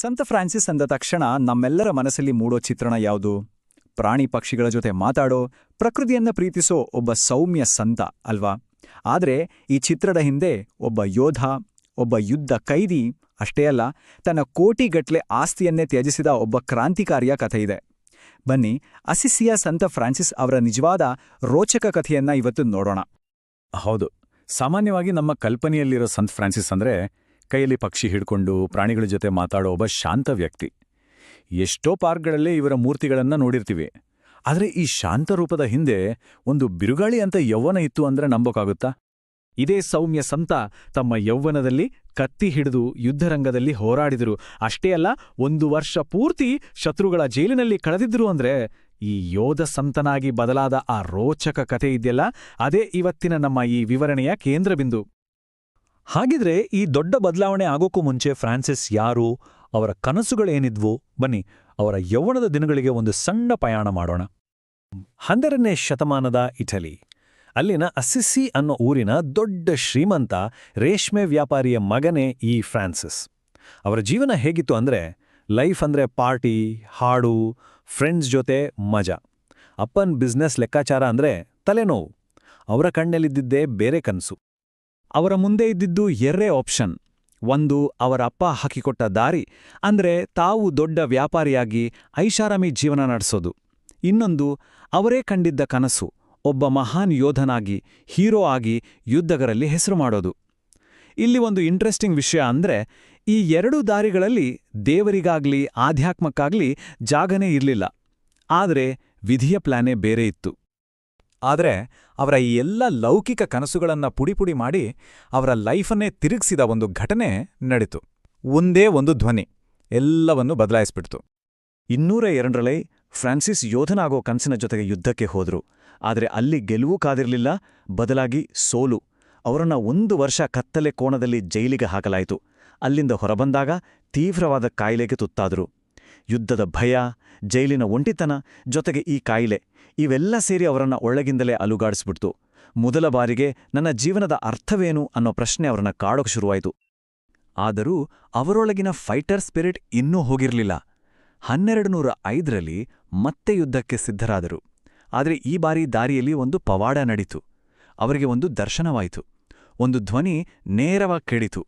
ಸಂತ ಫ್ರಾನ್ಸಿಸ್ ಅಂದ ತಕ್ಷಣ ನಮ್ಮೆಲ್ಲರ ಮನಸ್ಸಲ್ಲಿ ಮೂಡೋ ಚಿತ್ರಣ ಯಾವುದು? ಪ್ರಾಣಿ ಪಕ್ಷಿಗಳ ಜೊತೆ ಮಾತಾಡೋ, ಪ್ರಕೃತಿಯನ್ನ ಪ್ರೀತಿಸೋ ಒಬ್ಬ ಸೌಮ್ಯ ಸಂತ ಅಲ್ವಾ? ಆದರೆ ಈ ಚಿತ್ರದ ಹಿಂದೆ ಒಬ್ಬ ಯೋಧ, ಒಬ್ಬ ಯುದ್ಧ ಕೈದಿ, ಅಷ್ಟೇ ಅಲ್ಲ, ತನ್ನ ಕೋಟಿಗಟ್ಲೆ ಆಸ್ತಿಯನ್ನೇ ತ್ಯಜಿಸಿದ ಒಬ್ಬ ಕ್ರಾಂತಿಕಾರಿಯ ಇದೆ. ಬನ್ನಿ, ಅಸಿಸಿಯ ಸಂತ ಫ್ರಾನ್ಸಿಸ್ ಅವರ ನಿಜವಾದ ರೋಚಕ ಕಥೆಯನ್ನ ಇವತ್ತು ನೋಡೋಣ. ಹೌದು. ಸಾಮಾನ್ಯವಾಗಿ ನಮ್ಮ ಕಲ್ಪನೆಯಲ್ಲಿರೋ ಸಂತ ಫ್ರಾನ್ಸಿಸ್ ಅಂದ್ರೆ ಕೈಯಲ್ಲಿ ಪಕ್ಷಿ ಹಿಡ್ಕೊಂಡು ಪ್ರಾಣಿಗಳ ಜೊತೆ ಮಾತಾಡೋ ಒಬ್ಬ ಶಾಂತ ವ್ಯಕ್ತಿ. ಎಷ್ಟೋ ಪಾರ್ಕ್ಗಳಲ್ಲಿ ಇವರ ಮೂರ್ತಿಗಳನ್ನು ನೋಡಿರ್ತೀವಿ. ಆದರೆ ಈ ಶಾಂತ ರೂಪದ ಹಿಂದೆ ಒಂದು ಬಿರುಗಾಳಿ ಅಂತ ಯೌವನ ಇತ್ತು ಅಂದ್ರೆ ನಂಬೋಕ್ಕಾಗುತ್ತಾ ಇದೇ ಸೌಮ್ಯ ಸಂತ ತಮ್ಮ ಯೌವನದಲ್ಲಿ ಕತ್ತಿ ಹಿಡಿದು ಯುದ್ಧರಂಗದಲ್ಲಿ ಹೋರಾಡಿದರು. ಅಷ್ಟೇ ಅಲ್ಲ, ಒಂದು ವರ್ಷ ಪೂರ್ತಿ ಶತ್ರುಗಳ ಜೈಲಿನಲ್ಲಿ ಕಳೆದಿದ್ರು ಅಂದ್ರೆ ಈ ಯೋಧ ಸಂತನಾಗಿ ಬದಲಾದ ಆ ರೋಚಕ ಕಥೆ ಇದೆಯಲ್ಲ? ಅದೇ ಇವತ್ತಿನ ನಮ್ಮ ಈ ವಿವರಣೆಯ ಕೇಂದ್ರಬಿಂದು ಹಾಗಿದ್ರೆ ಈ ದೊಡ್ಡ ಬದಲಾವಣೆ ಆಗೋಕ್ಕೂ ಮುಂಚೆ ಫ್ರಾನ್ಸಿಸ್ ಯಾರು, ಅವರ ಕನಸುಗಳೇನಿದ್ವು, ಬನ್ನಿ ಅವರ ಯೌವನದ ದಿನಗಳಿಗೆ ಒಂದು ಸಣ್ಣ ಪಯಾಣ ಮಾಡೋಣ. ಹನ್ನೆರಡನೇ ಶತಮಾನದ ಇಟಲಿ. ಅಲ್ಲಿನ ಅಸಿಸ್ಸಿ ಅನ್ನೋ ಊರಿನ ದೊಡ್ಡ ಶ್ರೀಮಂತ, ರೇಷ್ಮೆ ವ್ಯಾಪಾರಿಯ ಮಗನೇ ಈ ಫ್ರಾನ್ಸಿಸ್. ಅವರ ಜೀವನ ಹೇಗಿತ್ತು ಅಂದ್ರೆ, ಲೈಫ್ ಅಂದ್ರೆ ಪಾರ್ಟಿ, ಹಾಡು, ಫ್ರೆಂಡ್ಸ್ ಜೊತೆ ಮಜಾ. ಅಪ್ಪನ್ ಬಿಸ್ನೆಸ್ ಲೆಕ್ಕಾಚಾರ ಅಂದ್ರೆ ತಲೆನೋವು. ಅವರ ಕಣ್ಣಲ್ಲಿದ್ದಿದ್ದೇ ಬೇರೆ ಕನಸು. ಅವರ ಮುಂದೆ ಇದ್ದಿದ್ದು ಎರಡೇ ಆಪ್ಷನ್. ಒಂದು, ಅವರ ಅಪ್ಪ ಹಾಕಿಕೊಟ್ಟ ದಾರಿ, ಅಂದ್ರೆ ತಾವು ದೊಡ್ಡ ವ್ಯಾಪಾರಿಯಾಗಿ ಐಷಾರಾಮಿ ಜೀವನ ನಡೆಸೋದು. ಇನ್ನೊಂದು, ಅವರೇ ಕಂಡಿದ್ದ ಕನಸು, ಒಬ್ಬ ಮಹಾನ್ ಯೋಧನಾಗಿ, ಹೀರೋ ಆಗಿ ಯುದ್ಧಗರಲ್ಲಿ ಹೆಸರು ಮಾಡೋದು. ಇಲ್ಲಿ ಒಂದು ಇಂಟ್ರೆಸ್ಟಿಂಗ್ ವಿಷಯ ಅಂದ್ರೆ, ಈ ಎರಡೂ ದಾರಿಗಳಲ್ಲಿ ದೇವರಿಗಾಗ್ಲಿ, ಆಧ್ಯಾತ್ಮಕ್ಕಾಗ್ಲಿ ಜಾಗನೇ ಇರಲಿಲ್ಲ. ಆದರೆ, ವಿಧಿಯ ಪ್ಲಾನೇ ಬೇರೆ ಇತ್ತು. ಆದರೆ ಅವರ ಈ ಎಲ್ಲ ಲೌಕಿಕ ಕನಸುಗಳನ್ನು ಪುಡಿಪುಡಿ ಮಾಡಿ ಅವರ ಲೈಫನ್ನೇ ತಿರುಗಿಸಿದ ಒಂದು ಘಟನೆ ನಡೀತು. ಒಂದೇ ಒಂದು ಧ್ವನಿ, ಎಲ್ಲವನ್ನೂ ಬದಲಾಯಿಸ್ಬಿಡ್ತು. ಇನ್ನೂರ ಎರಡರಲ್ಲೇ ಫ್ರಾನ್ಸಿಸ್ ಯೋಧನಾಗೋ ಕನಸಿನ ಜೊತೆಗೆ ಯುದ್ಧಕ್ಕೆ ಹೋದ್ರು. ಆದರೆ ಅಲ್ಲಿ ಗೆಲುವು ಕಾದಿರಲಿಲ್ಲ, ಬದಲಾಗಿ ಸೋಲು. ಅವರನ್ನ ಒಂದು ವರ್ಷ ಕತ್ತಲೆ ಕೋಣದಲ್ಲಿ ಜೈಲಿಗೆ ಹಾಕಲಾಯಿತು. ಅಲ್ಲಿಂದ ಹೊರಬಂದಾಗ ತೀವ್ರವಾದ ಕಾಯಿಲೆಗೆ ತುತ್ತಾದರು. ಯುದ್ಧದ ಭಯ, ಜೈಲಿನ ಒಂಟಿತನ, ಜೊತೆಗೆ ಈ ಕಾಯಿಲೆ. ಇವೆಲ್ಲ ಸೇರಿ ಅವರನ್ನ ಒಳಗಿಂದಲೇ ಅಲುಗಾಡಿಸ್ಬಿಡ್ತು. ಮೊದಲ ಬಾರಿಗೆ ನನ್ನ ಜೀವನದ ಅರ್ಥವೇನು ಅನ್ನೋ ಪ್ರಶ್ನೆ ಅವರನ್ನ ಕಾಡೋಕೆ ಶುರುವಾಯಿತು. ಆದರೂ ಅವರೊಳಗಿನ ಫೈಟರ್ ಸ್ಪಿರಿಟ್ ಇನ್ನೂ ಹೋಗಿರಲಿಲ್ಲ. ಹನ್ನೆರಡು ನೂರ ಐದರಲ್ಲಿ ಮತ್ತೆ ಯುದ್ಧಕ್ಕೆ ಸಿದ್ಧರಾದರು. ಆದರೆ ಈ ಬಾರಿ ದಾರಿಯಲ್ಲಿ ಒಂದು ಪವಾಡ ನಡೀತು. ಅವರಿಗೆ ಒಂದು ದರ್ಶನವಾಯಿತು. ಒಂದು ಧ್ವನಿ ನೇರವಾಗಿ ಕೇಳಿತು.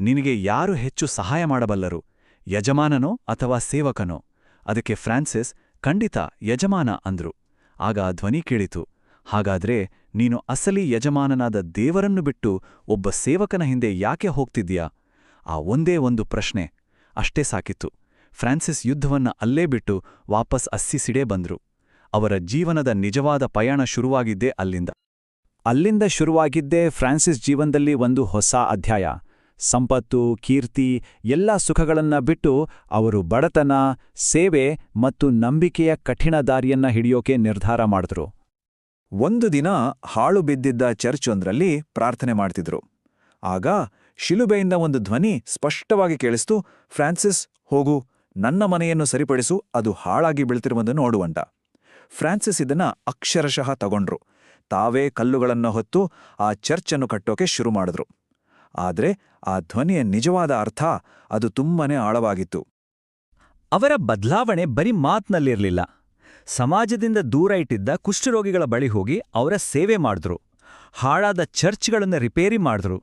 ನಿನಗೆ ಯಾರು ಹೆಚ್ಚು ಸಹಾಯ ಮಾಡಬಲ್ಲರು? ಯಜಮಾನನೋ ಅಥವಾ ಸೇವಕನೋ? ಅದಕ್ಕೆ ಫ್ರಾನ್ಸಿಸ್, ಖಂಡಿತ ಯಜಮಾನ ಅಂದ್ರು. ಆಗ ಧ್ವನಿ ಕೇಳಿತು. ಹಾಗಾದ್ರೆ ನೀನು ಅಸಲಿ ಯಜಮಾನನಾದ ದೇವರನ್ನು ಬಿಟ್ಟು ಒಬ್ಬ ಸೇವಕನ ಹಿಂದೆ ಯಾಕೆ ಹೋಗ್ತಿದ್ಯಾ ಆ ಒಂದೇ ಒಂದು ಪ್ರಶ್ನೆ. ಅಷ್ಟೇ ಸಾಕಿತ್ತು. ಫ್ರಾನ್ಸಿಸ್ ಯುದ್ಧವನ್ನ ಅಲ್ಲೇ ಬಿಟ್ಟು ವಾಪಸ್ ಅಸ್ಸಿಸಿಡೇ ಬಂದ್ರು. ಅವರ ಜೀವನದ ನಿಜವಾದ ಪಯಣ ಶುರುವಾಗಿದ್ದೇ ಅಲ್ಲಿಂದ. ಅಲ್ಲಿಂದ ಶುರುವಾಗಿದ್ದೇ ಫ್ರಾನ್ಸಿಸ್ ಜೀವನದಲ್ಲಿ ಒಂದು ಹೊಸ ಅಧ್ಯಾಯ. ಸಂಪತ್ತು, ಕೀರ್ತಿ ಎಲ್ಲ ಸುಖಗಳನ್ನ ಬಿಟ್ಟು ಅವರು ಬಡತನ, ಸೇವೆ ಮತ್ತು ನಂಬಿಕೆಯ ಕಠಿಣ ದಾರಿಯನ್ನ ಹಿಡಿಯೋಕೆ ನಿರ್ಧಾರ ಮಾಡಿದ್ರು. ಒಂದು ದಿನ ಹಾಳು ಬಿದ್ದಿದ್ದ ಚರ್ಚೊಂದರಲ್ಲಿ ಪ್ರಾರ್ಥನೆ ಮಾಡ್ತಿದ್ರು. ಆಗ ಶಿಲುಬೆಯಿಂದ ಒಂದು ಧ್ವನಿ ಸ್ಪಷ್ಟವಾಗಿ ಕೇಳಿಸ್ತು, ಫ್ರಾನ್ಸಿಸ್, ಹೋಗು, ನನ್ನ ಮನೆಯನ್ನು ಸರಿಪಡಿಸು, ಅದು ಹಾಳಾಗಿ ಬೀಳ್ತಿರುವುದು ನೋಡುವಂಟ ಫ್ರಾನ್ಸಿಸ್ ಇದನ್ನ ಅಕ್ಷರಶಃ ತಗೊಂಡ್ರು. ತಾವೇ ಕಲ್ಲುಗಳನ್ನು ಹೊತ್ತು ಆ ಚರ್ಚನ್ನು ಕಟ್ಟೋಕೆ ಶುರು ಮಾಡಿದ್ರು. ಆದ್ರೆ ಆ ಧ್ವನಿಯ ನಿಜವಾದ ಅರ್ಥ ಅದು ತುಂಬನೇ ಆಳವಾಗಿತ್ತು. ಅವರ ಬದಲಾವಣೆ ಬರೀ ಮಾತ್ನಲ್ಲಿರಲಿಲ್ಲ. ಸಮಾಜದಿಂದ ದೂರ ಇಟ್ಟಿದ್ದ ಕುಷ್ಠರೋಗಿಗಳ ಬಳಿ ಹೋಗಿ ಅವರ ಸೇವೆ ಮಾಡಿದ್ರು. ಹಾಳಾದ ಚರ್ಚ್ಗಳನ್ನು ರಿಪೇರಿ ಮಾಡಿದ್ರು.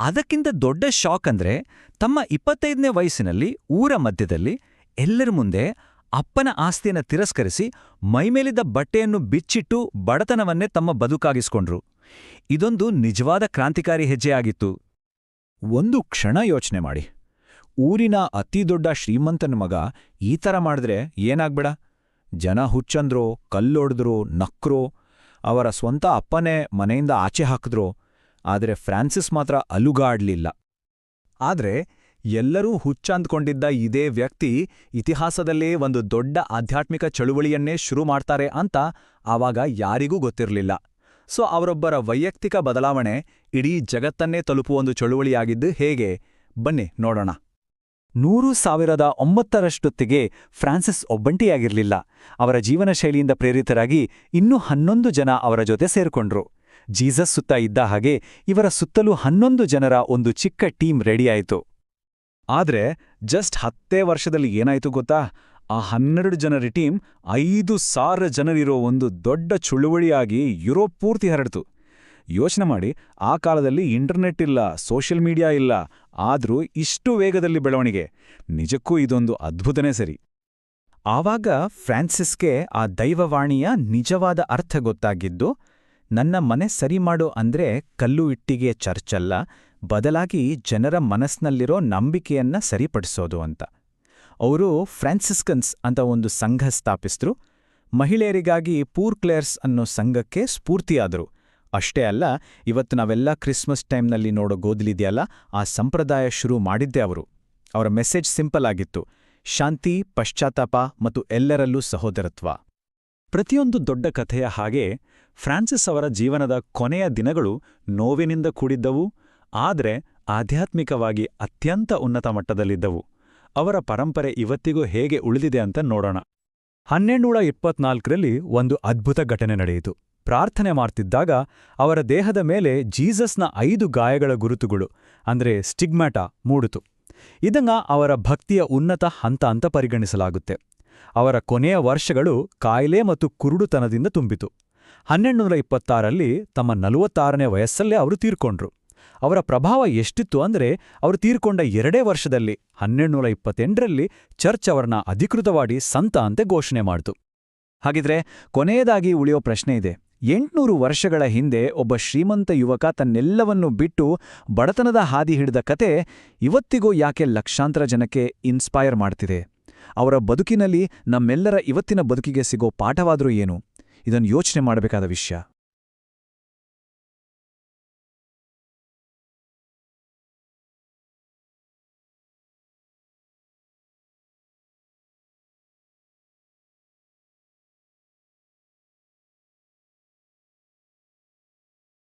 ಅದಕ್ಕಿಂತ ದೊಡ್ಡ ಶಾಕ್ ಅಂದ್ರೆ ತಮ್ಮ ಇಪ್ಪತ್ತೈದನೇ ವಯಸ್ಸಿನಲ್ಲಿ ಊರ ಮಧ್ಯದಲ್ಲಿ ಎಲ್ಲರ ಮುಂದೆ ಅಪ್ಪನ ಆಸ್ತಿಯನ್ನು ತಿರಸ್ಕರಿಸಿ ಮೈಮೇಲಿದ್ದ ಬಟ್ಟೆಯನ್ನು ಬಿಚ್ಚಿಟ್ಟು ಬಡತನವನ್ನೇ ತಮ್ಮ ಬದುಕಾಗಿಸ್ಕೊಂಡ್ರು. ಇದೊಂದು ನಿಜವಾದ ಕ್ರಾಂತಿಕಾರಿ ಹೆಜ್ಜೆಯಾಗಿತ್ತು. ಒಂದು ಕ್ಷಣ ಯೋಚನೆ ಮಾಡಿ. ಊರಿನ ಅತಿದೊಡ್ಡ ಶ್ರೀಮಂತನ ಮಗ ಈ ಥರ ಮಾಡಿದ್ರೆ ಏನಾಗ್ಬೇಡ? ಜನ ಹುಚ್ಚಂದ್ರೋ, ಕಲ್ಲೊಡೆದ್ರೋ, ನಕ್ರೋ. ಅವರ ಸ್ವಂತ ಅಪ್ಪನೇ ಮನೆಯಿಂದ ಆಚೆ ಹಾಕಿದ್ರೋ. ಆದರೆ ಫ್ರಾನ್ಸಿಸ್ ಮಾತ್ರ ಅಲುಗಾಡ್ಲಿಲ್ಲ. ಆದ್ರೆ ಎಲ್ಲರೂ ಹುಚ್ಚಂದ್ಕೊಂಡಿದ್ದ ಇದೇ ವ್ಯಕ್ತಿ ಇತಿಹಾಸದಲ್ಲೇ ಒಂದು ದೊಡ್ಡ ಆಧ್ಯಾತ್ಮಿಕ ಚಳುವಳಿಯನ್ನೇ ಶುರು ಮಾಡ್ತಾರೆ ಅಂತ ಆವಾಗ ಯಾರಿಗೂ ಗೊತ್ತಿರಲಿಲ್ಲ. ಸೊ ಅವರೊಬ್ಬರ ವೈಯಕ್ತಿಕ ಬದಲಾವಣೆ ಇಡೀ ಜಗತ್ತನ್ನೇ ತಲುಪುವ ಒಂದು ಚಳುವಳಿಯಾಗಿದ್ದು ಹೇಗೆ? ಬನ್ನಿ, ನೋಡೋಣ. ನೂರು ಸಾವಿರದ ಒಂಬತ್ತರಷ್ಟೊತ್ತಿಗೆ ಫ್ರಾನ್ಸಿಸ್ ಒಬ್ಬಂಟಿಯಾಗಿರಲಿಲ್ಲ. ಅವರ ಜೀವನ ಶೈಲಿಯಿಂದ ಪ್ರೇರಿತರಾಗಿ ಇನ್ನೂ ಹನ್ನೊಂದು ಜನ ಅವರ ಜೊತೆ ಸೇರಿಕೊಂಡ್ರು. ಜೀಸಸ್ ಸುತ್ತ ಇದ್ದ ಹಾಗೆ ಇವರ ಸುತ್ತಲೂ ಹನ್ನೊಂದು ಜನರ ಒಂದು ಚಿಕ್ಕ ಟೀಮ್ ರೆಡಿಯಾಯಿತು. ಆದ್ರೆ ಜಸ್ಟ್ ಹತ್ತೇ ವರ್ಷದಲ್ಲಿ ಏನಾಯಿತು ಗೊತ್ತಾ? ಆ ಹನ್ನೆರಡು ಜನರ ಟೀಮ್ ಐದು ಸಾವಿರ ಜನರಿರೋ ಒಂದು ದೊಡ್ಡ ಚಳುವಳಿಯಾಗಿ ಯುರೋಪ್ ಪೂರ್ತಿ ಹರಡ್ತು. ಯೋಚನೆ ಮಾಡಿ, ಆ ಕಾಲದಲ್ಲಿ ಇಂಟರ್ನೆಟ್ ಇಲ್ಲ, ಸೋಷಿಯಲ್ ಮೀಡಿಯಾ ಇಲ್ಲ, ಆದರೂ ಇಷ್ಟು ವೇಗದಲ್ಲಿ ಬೆಳವಣಿಗೆ. ನಿಜಕ್ಕೂ ಇದೊಂದು ಅದ್ಭುತನೇ ಸರಿ. ಆವಾಗ ಫ್ರಾನ್ಸಿಸ್ಗೆ ಆ ದೈವವಾಣಿಯ ನಿಜವಾದ ಅರ್ಥ ಗೊತ್ತಾಗಿದ್ದು, ನನ್ನ ಮನೆ ಸರಿ ಮಾಡು ಅಂದ್ರೆ ಕಲ್ಲು ಇಟ್ಟಿಗೆ ಚರ್ಚಲ್ಲ, ಬದಲಾಗಿ ಜನರ ಮನಸ್ನಲ್ಲಿರೋ ನಂಬಿಕೆಯನ್ನ ಸರಿಪಡಿಸೋದು ಅಂತ. ಅವರು ಫ್ರಾನ್ಸಿಸ್ಕನ್ಸ್ ಅಂತ ಒಂದು ಸಂಘ ಸ್ಥಾಪಿಸಿದ್ರು. ಮಹಿಳೆಯರಿಗಾಗಿ ಪೂರ್ ಕ್ಲೇರ್ಸ್ ಅನ್ನೋ ಸಂಘಕ್ಕೆ ಸ್ಫೂರ್ತಿಯಾದರು. ಅಷ್ಟೇ ಅಲ್ಲ, ಇವತ್ತು ನಾವೆಲ್ಲ ಕ್ರಿಸ್ಮಸ್ ಟೈಮ್ನಲ್ಲಿ ನೋಡೋ ಗೋದಲಿದೆಯಲ್ಲ ಆ ಸಂಪ್ರದಾಯ ಶುರು ಮಾಡಿದ್ದೆ ಅವರು. ಅವರ ಮೆಸೇಜ್ ಸಿಂಪಲ್ ಆಗಿತ್ತು, ಶಾಂತಿ, ಪಶ್ಚಾತ್ತಾಪ ಮತ್ತು ಎಲ್ಲರಲ್ಲೂ ಸಹೋದರತ್ವ. ಪ್ರತಿಯೊಂದು ದೊಡ್ಡ ಕಥೆಯ ಹಾಗೆ ಫ್ರಾನ್ಸಿಸ್ ಅವರ ಜೀವನದ ಕೊನೆಯ ದಿನಗಳು ನೋವಿನಿಂದ ಕೂಡಿದ್ದವು, ಆದರೆ ಆಧ್ಯಾತ್ಮಿಕವಾಗಿ ಅತ್ಯಂತ ಉನ್ನತ ಮಟ್ಟದಲ್ಲಿದ್ದವು. ಅವರ ಪರಂಪರೆ ಇವತ್ತಿಗೂ ಹೇಗೆ ಉಳಿದಿದೆ ಅಂತ ನೋಡೋಣ. ಹನ್ನೆರಡುನೂರ ಇಪ್ಪತ್ನಾಲ್ಕರಲ್ಲಿ ಒಂದು ಅದ್ಭುತ ಘಟನೆ ನಡೆಯಿತು. ಪ್ರಾರ್ಥನೆ ಮಾಡ್ತಿದ್ದಾಗ ಅವರ ದೇಹದ ಮೇಲೆ ಜೀಸಸ್ನ ಐದು ಗಾಯಗಳ ಗುರುತುಗಳು, ಅಂದ್ರೆ ಸ್ಟಿಗ್ಮ್ಯಾಟಾ, ಮೂಡಿತು. ಇದನ್ನ ಅವರ ಭಕ್ತಿಯ ಉನ್ನತ ಹಂತ ಅಂತ ಪರಿಗಣಿಸಲಾಗುತ್ತೆ. ಅವರ ಕೊನೆಯ ವರ್ಷಗಳು ಕಾಯಿಲೆ ಮತ್ತು ಕುರುಡುತನದಿಂದ ತುಂಬಿತು. ಹನ್ನೆರಡುನೂರ ಇಪ್ಪತ್ತಾರಲ್ಲಿ ತಮ್ಮ ನಲವತ್ತಾರನೇ ವಯಸ್ಸಲ್ಲೇ ಅವರು ತೀರ್ಕೊಂಡ್ರು. ಅವರ ಪ್ರಭಾವ ಎಷ್ಟಿತ್ತು ಅಂದ್ರೆ ಅವರು ತೀರ್ಕೊಂಡ ಎರಡೇ ವರ್ಷದಲ್ಲಿ ಹನ್ನೆರಡುನೂರ ಇಪ್ಪತ್ತೆಂಟರಲ್ಲಿ ಚರ್ಚ್ ಅವರನ್ನ ಅಧಿಕೃತವಾಗಿ ಸಂತ ಅಂತೆ ಘೋಷಣೆ ಮಾಡಿತು. ಹಾಗಿದ್ರೆ ಕೊನೆಯದಾಗಿ ಉಳಿಯೋ ಪ್ರಶ್ನೆ ಇದೆ. ಎಂಟ್ನೂರು ವರ್ಷಗಳ ಹಿಂದೆ ಒಬ್ಬ ಶ್ರೀಮಂತ ಯುವಕ ತನ್ನೆಲ್ಲವನ್ನು ಬಿಟ್ಟು ಬಡತನದ ಹಾದಿ ಹಿಡಿದ ಕತೆ ಇವತ್ತಿಗೂ ಯಾಕೆ ಲಕ್ಷಾಂತರ ಜನಕ್ಕೆ ಇನ್ಸ್ಪೈರ್ ಮಾಡ್ತಿದೆ? ಅವರ ಬದುಕಿನಲ್ಲಿ ನಮ್ಮೆಲ್ಲರ ಇವತ್ತಿನ ಬದುಕಿಗೆ ಸಿಗೋ ಪಾಠವಾದರೂ ಏನು? ಇದನ್ನು ಯೋಚನೆ ಮಾಡಬೇಕಾದ ವಿಷಯ.